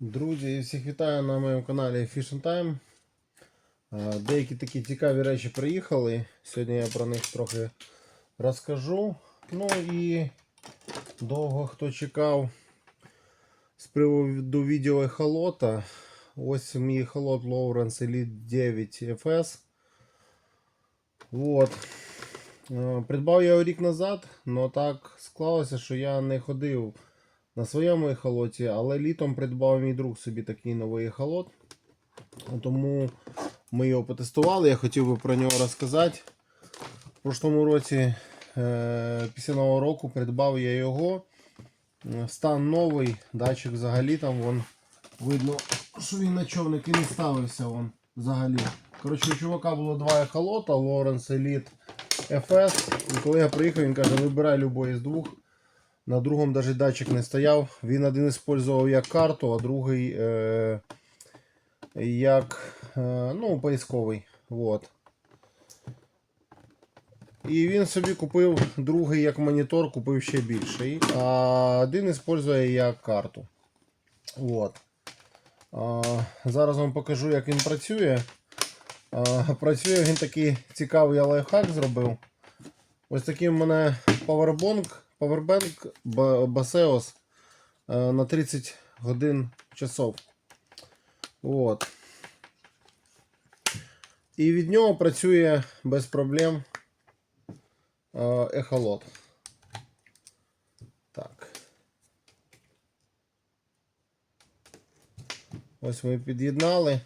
Друзі, всіх вітаю на моєму каналі Fish and Time. Е, Деякі такі цікаві речі приїхали. Сьогодні я про них трохи розкажу. Ну і довго хто чекав з приводу відео ехолота. Ось мій ехолот Lowrance Elite 9 FS. Вот. Е, Придбав я його рік назад, але так склалося, що я не ходив на своєму ехолоті, але літом придбав мій друг собі такий новий ехолот. Тому ми його потестували, я хотів би про нього розказати. В прошлому році, е, після нового року, придбав я його. Стан новий, датчик взагалі там вон, видно, що він на човник і не ставився вон, взагалі. Коротше, у чувака було два ехолота, Lawrence Elite FS. І коли я приїхав, він каже, вибирай любой з двох. На другому навіть датчик не стояв. Він один використовував як карту, а другий е, як е, ну, поисковий. Вот. І він собі купив другий як монітор, купив ще більший. А один використовує як карту. Вот. А, зараз вам покажу, як він працює. А, працює він такий цікавий лайфхак зробив. Ось такий в мене Powerbank, Powerbank Ba- Baseos е, на 30 годин часов. От. І від нього працює без проблем е, ехолот. Так. Ось ми під'єднали.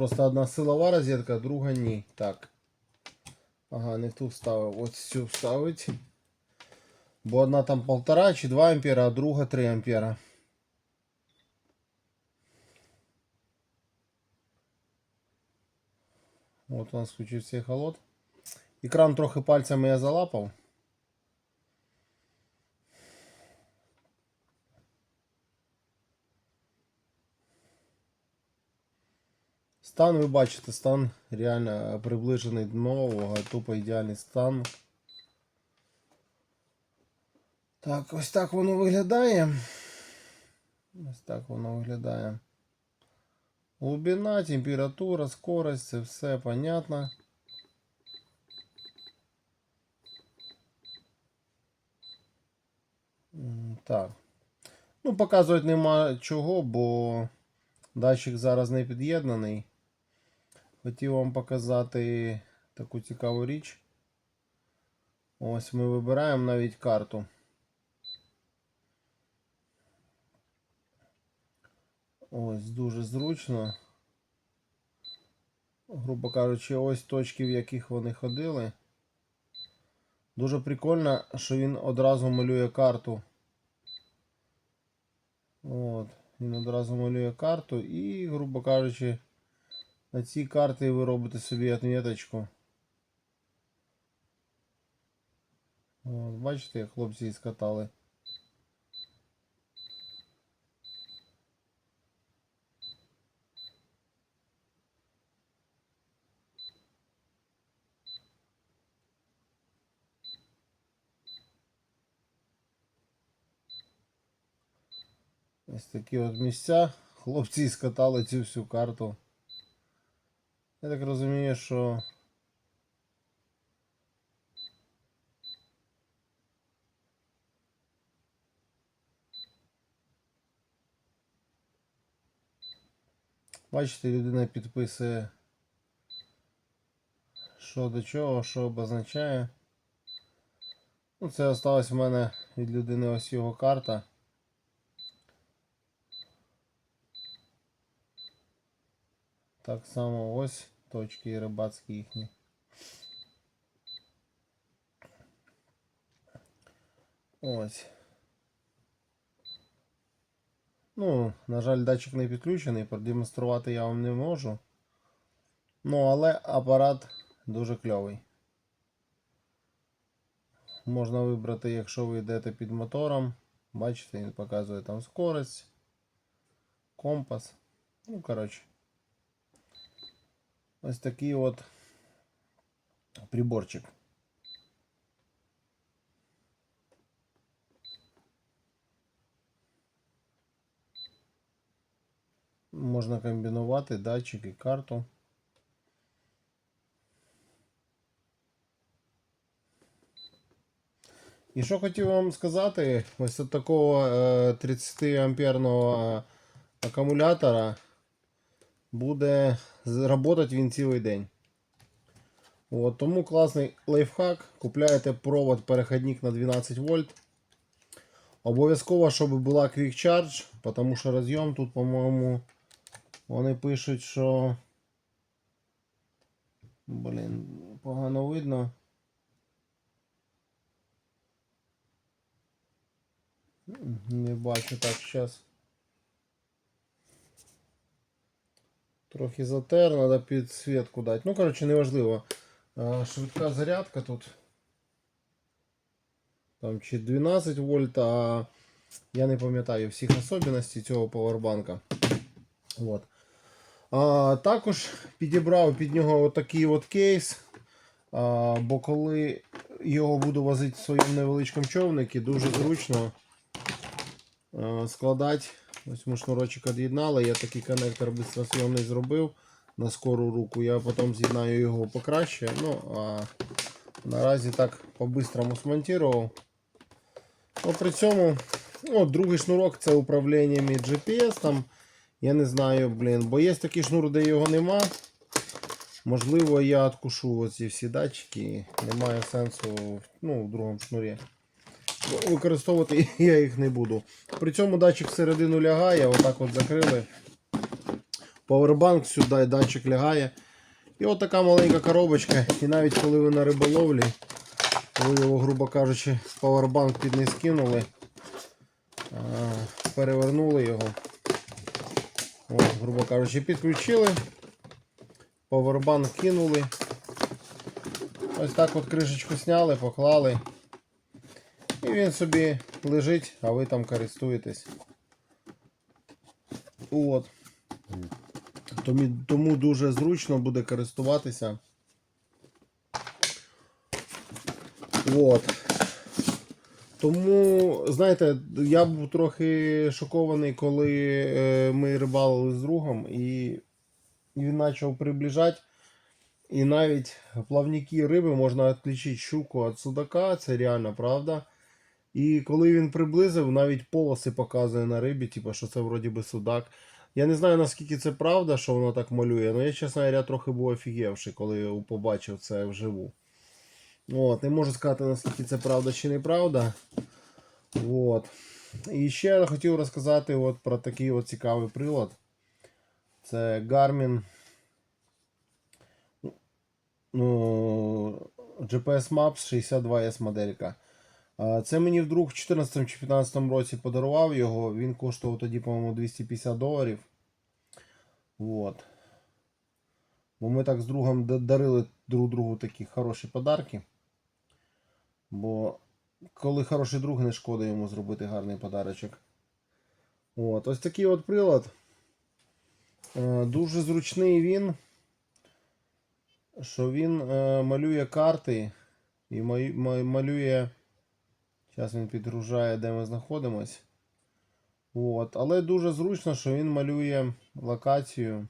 Просто одна силова розетка, друга ні. Так. Ага, не ту вставив. Ось цю вставить. Бо одна там 1,5 чи 2 ампера, а друга 3 ампера. От у нас включився холод. Екран трохи пальцями я залапав. Стан, ви бачите, стан реально приближений до нового, тупо ідеальний стан. Так, ось так воно виглядає. Ось так воно виглядає. Глубина, температура, скорость, це все понятно. Так. Ну, показувати нема чого, бо датчик зараз не під'єднаний. Хотів вам показати таку цікаву річ. Ось ми вибираємо навіть карту. Ось дуже зручно. Грубо кажучи, ось точки, в яких вони ходили. Дуже прикольно, що він одразу малює карту. От, він одразу малює карту і, грубо кажучи, на цій карті ви робите собі отметочку. От, бачите, як хлопці і скатали. Ось такі от місця. Хлопці скатали цю всю карту. Я так розумію, що бачите, людина підписує, що до чого, що обозначає. Ну, це осталась в мене від людини ось його карта. Так само ось точки рибацькі їхні. Ось. Ну, на жаль, датчик не підключений, продемонструвати я вам не можу. Ну, але апарат дуже кльовий. Можна вибрати, якщо ви йдете під мотором. Бачите, він показує там скорость, компас. Ну, коротше. Вот такие вот приборчик. Можна комбінувати датчик і карту. И что хотел вам сказати, э, вот от такого э, 30 амперного аккумулятора. Буде працювати він цілий день. От, тому класний лайфхак. Купляєте провод переходник на 12 вольт. Обов'язково, щоб була Quick Charge, тому що роз'єм тут, по-моєму, вони пишуть, що. Блін, погано видно. Не бачу так зараз. Трохи затер, треба підсвітку дати. Ну, коротше, неважливо. Швидка зарядка тут. Там чи 12 вольт, а я не пам'ятаю всіх особливостей цього павербанка. От. А, також підібрав під нього отакий от кейс. А, бо коли його буду возити в своєму невеличкому човнику, дуже зручно а, складати. Ось ми шнурочок від'єднали, я такий коннектор бистросйомний зробив на скору руку. Я потім з'єднаю його покраще. Ну, а наразі так по-бистрому смонтував. Ну, при цьому ну, другий шнурок це управліннями GPS. Там, я не знаю, блін, бо є такий шнур, де його нема. Можливо, я откушу оці всі датчики. Немає сенсу ну, в другому шнурі. Використовувати я їх не буду. При цьому датчик всередину лягає, отак от закрили. Повербанк сюди, датчик лягає. І от така маленька коробочка. І навіть коли ви на риболовлі, ви його, грубо кажучи, павербанк під низ кинули, а, перевернули його. От, грубо кажучи, підключили. Павербанк кинули. Ось так от кришечку зняли, поклали. І він собі лежить, а ви там користуєтесь. От. Тому, дуже зручно буде користуватися. От. Тому, знаєте, я був трохи шокований, коли е, ми рибалили з другом, і він почав приближати. І навіть плавники риби можна відключити щуку від судака, це реально правда. І коли він приблизив, навіть полоси показує на рибі, типу, що це вроді би судак. Я не знаю наскільки це правда, що воно так малює, але я, чесно говоря, трохи був офігівший, коли побачив це вживу. От, не можу сказати, наскільки це правда чи неправда. От. І ще я хотів розказати от про такий от цікавий прилад. Це Garmin ну, GPS Maps 62S моделька. Це мені вдруг в 2014 чи 2015 році подарував його. Він коштував тоді, по-моєму, 250 доларів. Вот. Бо ми так з другом дарили друг другу такі хороші подарки. Бо коли хороший друг, не шкода йому зробити гарний подарочок. От. Ось такий от прилад. Е, Дуже зручний він. Що він е, малює карти і малює. Зараз він підгружає, де ми знаходимось. От. Але дуже зручно, що він малює локацію.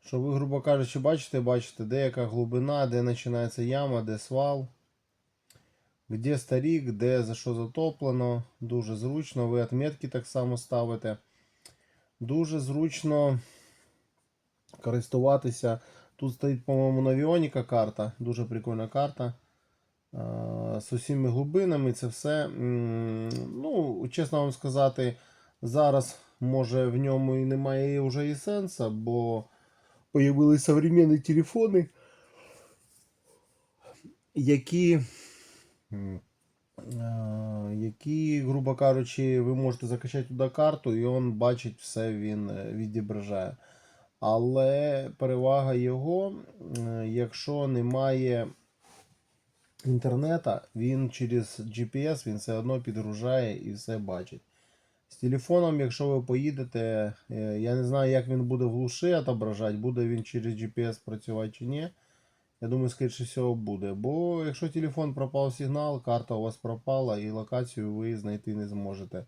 Що ви, грубо кажучи, бачите, бачите, де яка глибина, де починається яма, де свал. Де старік, де за що затоплено. Дуже зручно. Ви отметки так само ставите. Дуже зручно користуватися. Тут стоїть, по-моєму, Навіоніка карта. Дуже прикольна карта. З усіми глибинами це все. Ну, чесно вам сказати, зараз може в ньому і немає вже і сенсу, бо появились современні телефони, які. Які, грубо кажучи, ви можете закачати туди карту, і він бачить все, він е, відображає. Але перевага його, якщо немає інтернету, він через GPS він все одно підгружає і все бачить. З телефоном, якщо ви поїдете, е, я не знаю, як він буде в глуші відображати, буде він через GPS працювати чи ні. Я думаю, скоріше всього буде. Бо якщо телефон пропав сигнал, карта у вас пропала і локацію ви знайти не зможете.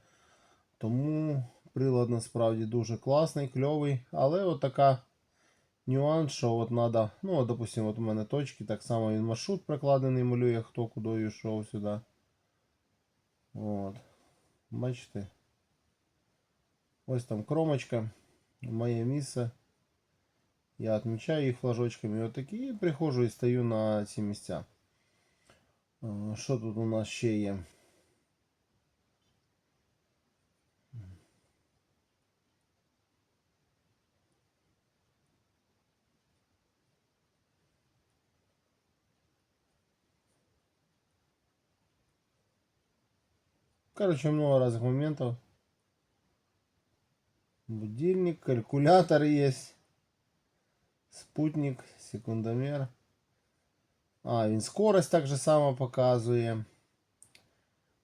Тому прилад насправді дуже класний, кльовий, але от нюанс, що от надо, ну, от, допустим, от у мене точки, так само він маршрут прикладений, малює, хто куди йшов сюди. От. Бачите? Ось там кромочка, моє місце. Я відмічаю їх флажочками отакі і приходжу і стою на ці місця. Е, Що тут у нас ще є? Короче, много разных моментов. Будильник, калькулятор есть. Спутник, секундомер. А, він скорость так же само показує.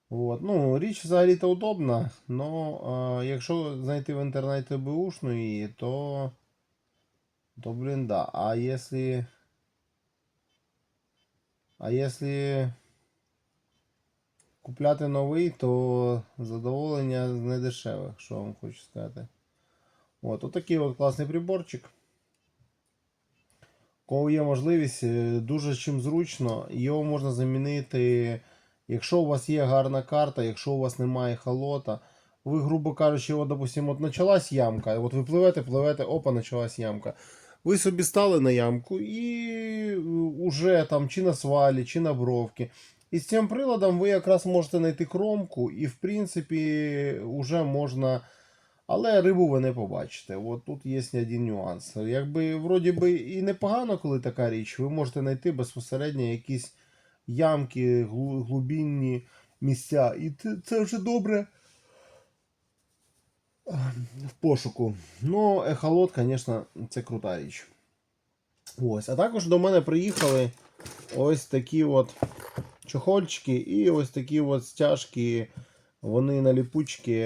От. Ну, річ взагалі-то удобна, но якщо знайти в інтернеті бушну її, то, то блін, да. А если а если купляти новий, то задоволення не дешеве, що вам хочу сказати. От, отакий от класний приборчик. Кого є можливість, е, дуже чим зручно, його можна замінити. Якщо у вас є гарна карта, якщо у вас немає холота, ви, грубо кажучи, от, допустим, от почалась ямка, от ви пливете, пливете, опа, почалась ямка. Ви собі стали на ямку і уже там чи на свалі, чи на бровки. І з цим приладом ви якраз можете знайти кромку, і в принципі вже можна. Але рибу ви не побачите. От тут є один нюанс. Якби вроді би і непогано, коли така річ, ви можете знайти безпосередньо якісь ямки, глу- глибинні місця. І це- вже добре в пошуку. Ну, ехолот, звісно, це крута річ. Ось. А також до мене приїхали ось такі от чохольчики і ось такі от стяжки. Вони на ліпучки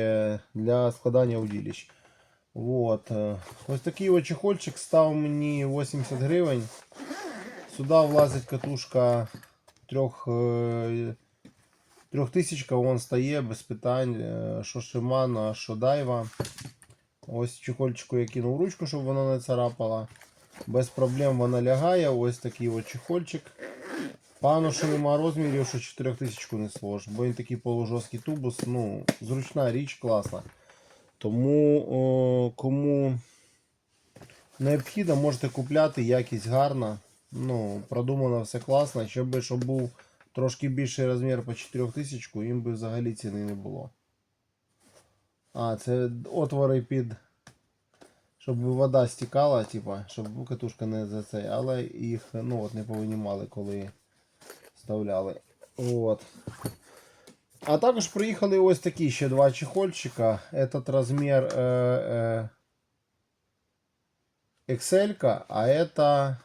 для складання удилищ. Вот. е, Ось такий от чехольчик став мені 80 гривень. Сюди влазить катушка трьох, е, трьохтисячка, вон стає без питань. е, Що Shimano, що Daiwa. Ось чехольчику я кинув ручку, щоб вона не царапала. Без проблем вона лягає. Ось такий от чехольчик. Пану, що нема розмірів, що 4000 не слож, бо він такий полужорсткий тубус, ну, зручна річ, класна. Тому о, кому необхідно, можете купляти, якість гарна. Ну, продумано все класно. Щоб, щоб був трошки більший розмір по 4000, їм би взагалі ціни не було. А, це отвори під. Щоб вода стікала, типа, щоб катушка не за цей, але їх ну, от, не повинімали, коли вставляли. От. А також приїхали ось такі ще два чехольчика. Этот розмір е, е, XL, а это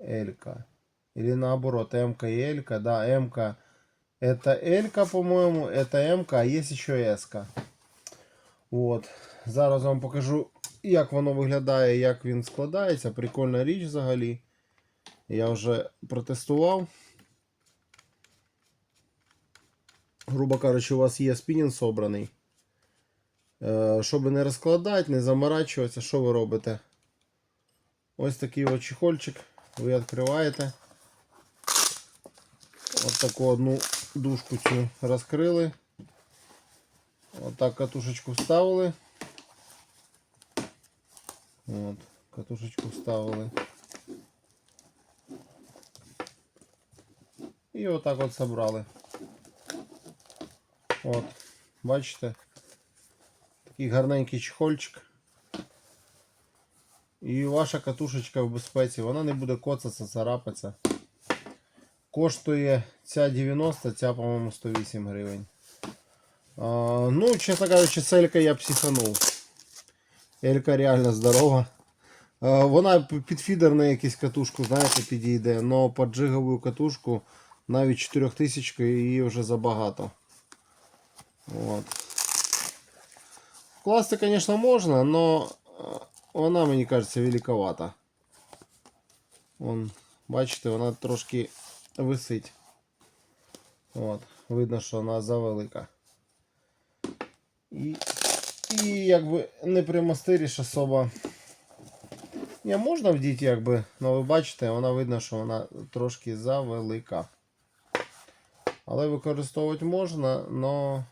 L. Или наоборот, М и L. Да, М это L, по-моему, это М, а є ще S. От. Зараз вам покажу, як воно виглядає, як він складається. Прикольна річ взагалі. Я вже протестував. Грубо кажучи, у вас є спінінг собраний. Е, Щоб не розкладати, не заморачуватися, що ви робите? Ось такий от чехольчик. Ви відкриваєте. Ось таку одну дужку цю розкрили. Отак катушечку вставили. От, катушечку вставили. І отак от собрали. От, бачите? Такий гарненький чехольчик. І ваша катушечка в безпеці, вона не буде коцатися, царапатися. Коштує ця 90, ця, по-моєму, 108 гривень. А, ну, чесно кажучи, з Елька я психанув. Елька реально здорова. А, вона під фідер на якусь катушку, знаєте, підійде, але під джигову катушку навіть 4000 її вже забагато. От. Класти, звісно, можна, але вона, мені кажеться, великовата. Вон, бачите, вона трошки висить. От, видно, що вона завелика. І, і якби не примастиріш особа. Ні, можна вдіти, якби, але ви бачите, вона видно, що вона трошки завелика. Але використовувати можна, но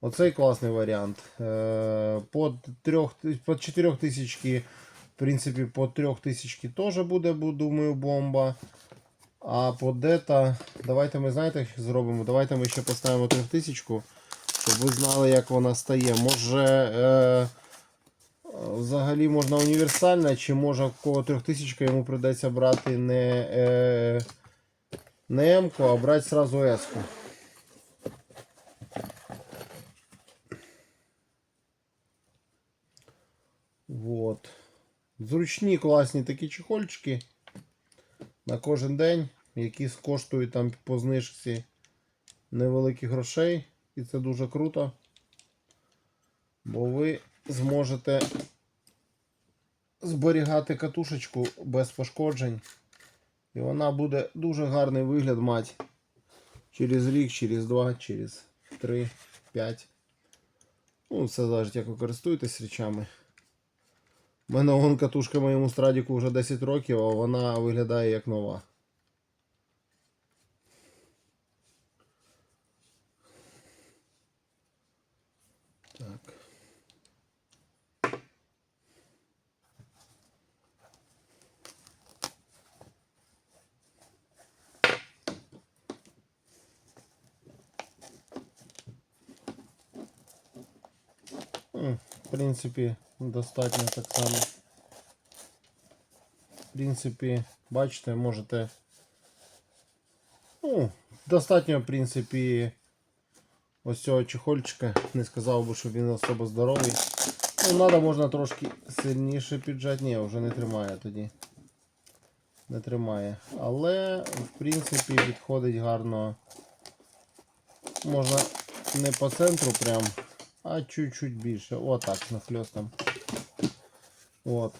оцей класний варіант. Е, По, трьох, по 4 тисячки, в принципі, по 3 тисячки теж буде, думаю, бомба. А по дета, давайте ми знаєте, що зробимо? Давайте ми ще поставимо 3000, щоб ви знали, як вона стає. Може. Е, Взагалі можна універсальна, чи може кого 3000 йому придеться брати не, е, не М-ку, а брати сразу С-ку. Вот. Зручні класні такі чехольчики на кожен день, які коштують там по знижці невеликих грошей. І це дуже круто. Бо ви зможете зберігати катушечку без пошкоджень. І вона буде дуже гарний вигляд мати через рік, через два, через три, п'ять. Ну, все залежить, як ви користуєтесь речами. У мене вон катушка моєму страдіку вже 10 років, а вона виглядає як нова. Принципі, достатньо так само. В принципі, бачите, можете. Ну, достатньо, в принципі, ось цього чехольчика. Не сказав би, що він особо здоровий. Ну, треба можна трошки сильніше піджати. Ні, вже не тримає тоді. Не тримає. Але, в принципі, підходить гарно. Можна не по центру прям, а чуть-чуть більше. Отак, нахльостом. От.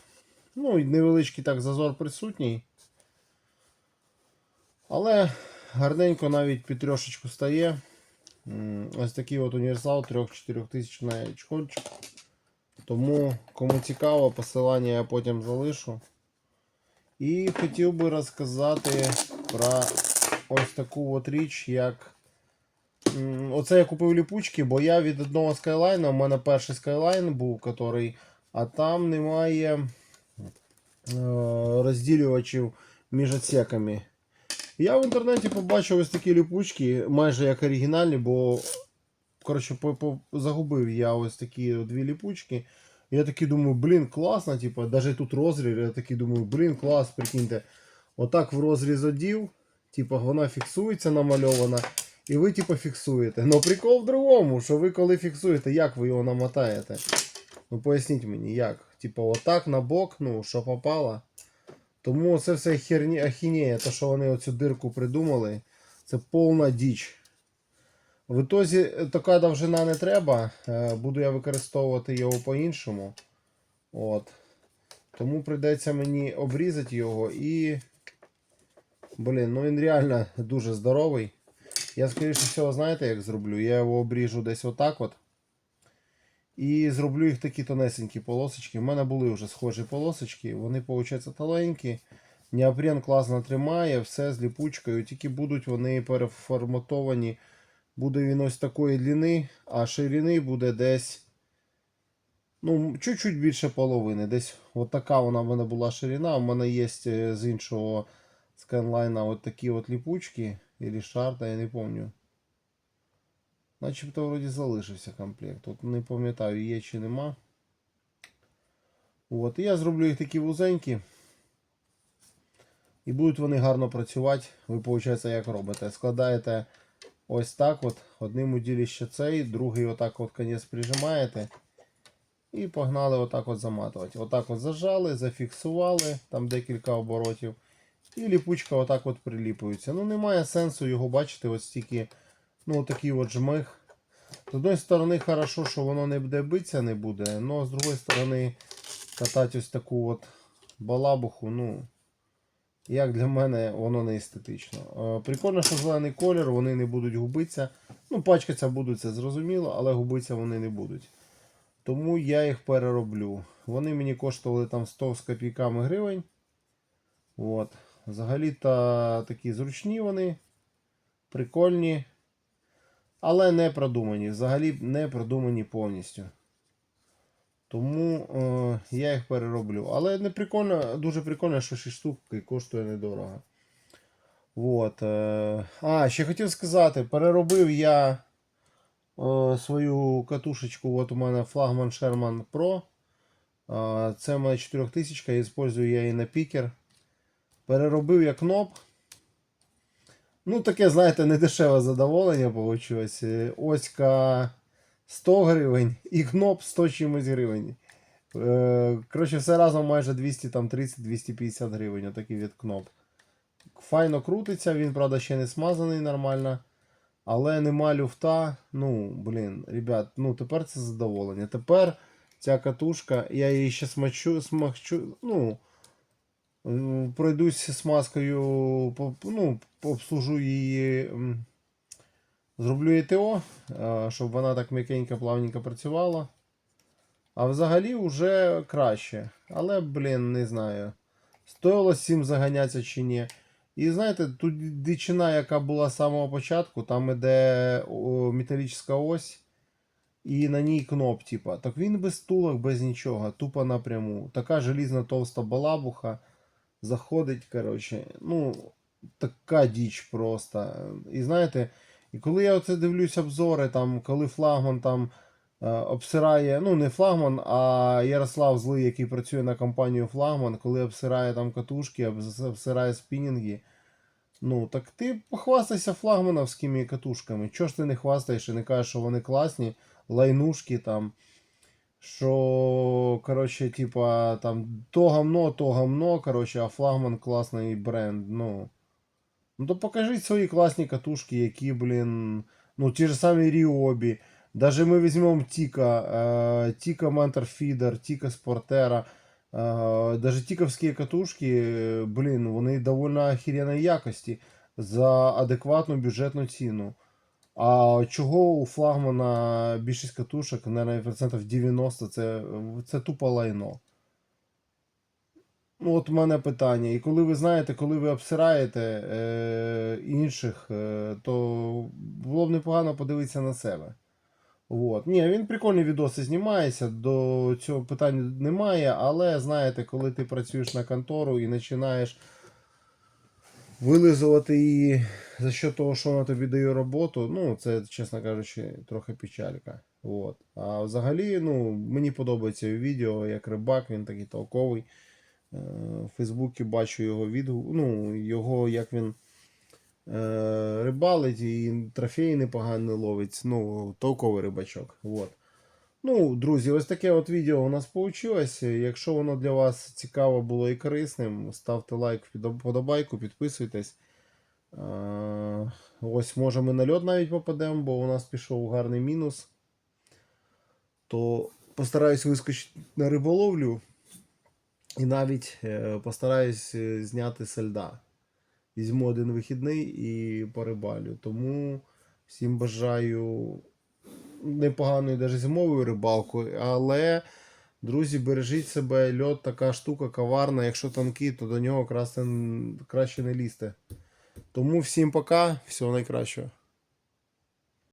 Ну і невеличкий так зазор присутній. Але гарненько навіть під трьошечку стає. Ось такий от універсал 3-4 тисяч на. Тому, кому цікаво, посилання я потім залишу. І хотів би розказати про ось таку от річ, як. Оце я купив ліпучки, бо я від одного Skyline, у мене перший Skyline був, который, а там немає е, розділювачів між отсеками. Я в інтернеті побачив ось такі ліпучки, майже як оригінальні, бо коротше, по, по, загубив я ось такі дві ліпучки. Я такий думаю, блін, класно, типу, навіть тут розріз, я такий думаю, блін, клас, прикиньте. Отак в розріз одів, типу, вона фіксується намальована, і ви, типу, фіксуєте. Но прикол в другому, що ви коли фіксуєте, як ви його намотаєте? Ну поясніть мені, як? Типу, отак на бок, ну, що попало. Тому це все херні, ахінея, то, що вони оцю дирку придумали, це повна діч. В ітозі е, така довжина не треба. е, Буду я використовувати його по-іншому. От. Тому прийдеться мені обрізати його і. Блін, ну він реально дуже здоровий. Я, скоріше всього, знаєте, як зроблю? Я його обріжу десь отак от. І зроблю їх такі тонесенькі полосочки. У мене були вже схожі полосочки, вони, виходять, тоненькі. Неопрен класно тримає, все з ліпучкою, тільки будуть вони переформатовані. Буде він ось такої длини, а ширини буде десь. Ну, чуть-чуть більше половини. Десь от така вона в мене була ширина. У мене є е, з іншого сканлайна от такі от ліпучки. Или шарта, я не пам'ятаю. Начебто вроді залишився комплект. От не пам'ятаю, є чи нема. От, і я зроблю їх такі вузенькі. І будуть вони гарно працювати. Ви, виходить, як робите? Складаєте ось так от. Одним уділіще цей, другий отак от конець прижимаєте. І погнали отак от заматувати. Отак от зажали, зафіксували, там декілька оборотів. І ліпучка отак от приліпується. Ну немає сенсу його бачити, ось тільки ну, такий от жмих. З одної сторони, хорошо, що воно не буде битися, не буде, але з другої сторони, катати ось таку от балабуху, ну, Як для мене воно не естетично. Е, Прикольно, що зелений колір, вони не будуть губитися. Ну, пачкатися будуть, це зрозуміло, але губитися вони не будуть. Тому я їх перероблю. Вони мені коштували там 100 з копійками гривень. От. Взагалі-то такі зручні вони, прикольні, але не продумані. Взагалі не продумані повністю. Тому е, я їх перероблю. Але не прикольно, дуже прикольно, що 6 штук і коштує недорого. От, е, а, ще хотів сказати, переробив я е, свою катушечку. От у мене флагман Sherman Pro. Е, це мене 4000, я использую я її на пікер. Переробив я кноп. Ну, таке, знаєте, не дешеве задоволення вийшло. Оська 100 гривень і кноп 100 чимось гривень. Е, Коротше, все разом майже 230-250 гривень. Отакий від кноп. Файно крутиться, він, правда, ще не смазаний нормально. Але нема люфта. Ну, блін, ребят, ну тепер це задоволення. Тепер ця катушка, я її ще смачу, смахчу, ну, е, пройдусь смазкою, ну, обслужу її. Зроблю ЕТО, е, щоб вона так м'якенько, плавненько працювала. А взагалі вже краще. Але, блін, не знаю. Стоїло з цим заганятися чи ні. І знаєте, тут дичина, яка була з самого початку, там іде металічна ось, і на ній кноп, типа. Так він без стулок, без нічого, тупо напряму. Така желізна товста балабуха. Заходить, коротше, ну, така діч просто. І знаєте, і коли я оце дивлюсь обзори, там, коли флагман там е, обсирає, ну не флагман, а Ярослав Злий, який працює на компанію Флагман, коли обсирає там катушки, обсирає спінінги. Ну, так ти похвастайся флагмановськими катушками. Чого ж ти не хвастаєш і не кажеш, що вони класні, лайнушки там. Що, коротше, типа, там то гамно, то гамно, коротше, а флагман класний бренд. Ну. Ну то покажіть свої класні катушки, які, блін. Ну, ті ж самі Ріобі. Даже ми візьмемо Тіка, е, Тіка Ментор Фідер, Тіка Спортера. Е, даже тіковські катушки, блін, вони доволі охеренної якості за адекватну бюджетну ціну. А чого у флагмана більшість катушок, наверное, процентів 90 це, це тупо лайно. Ну, от у мене питання. І коли ви знаєте, коли ви обсираєте е, інших, е, то було б непогано подивитися на себе. От. Ні, він прикольні відоси знімається, до цього питань немає, але знаєте, коли ти працюєш на контору і починаєш вилизувати її за що того, що вона тобі дає роботу, ну, це, чесно кажучи, трохи печалька. От. А взагалі, ну, мені подобається відео, як рибак, він такий толковий. Е, В Фейсбуці бачу його відгук, ну, його, як він е, рибалить і трофеї непогано ловить. Ну, толковий рибачок. От. Ну, друзі, ось таке от відео у нас вийшло. Якщо воно для вас цікаво було і корисним, ставте лайк, вподобайку, підписуйтесь. Е, Ось, може, ми на льот навіть попадемо, бо у нас пішов гарний мінус. То постараюсь вискочити на риболовлю. І навіть е, постараюсь е, зняти со льда. Візьму один вихідний і порибалю. Тому всім бажаю непоганої навіть зимової рибалки. Але, друзі, бережіть себе, льот така штука коварна. Якщо тонкий, то до нього краще не лізти. Тому всім пока, всього найкращого.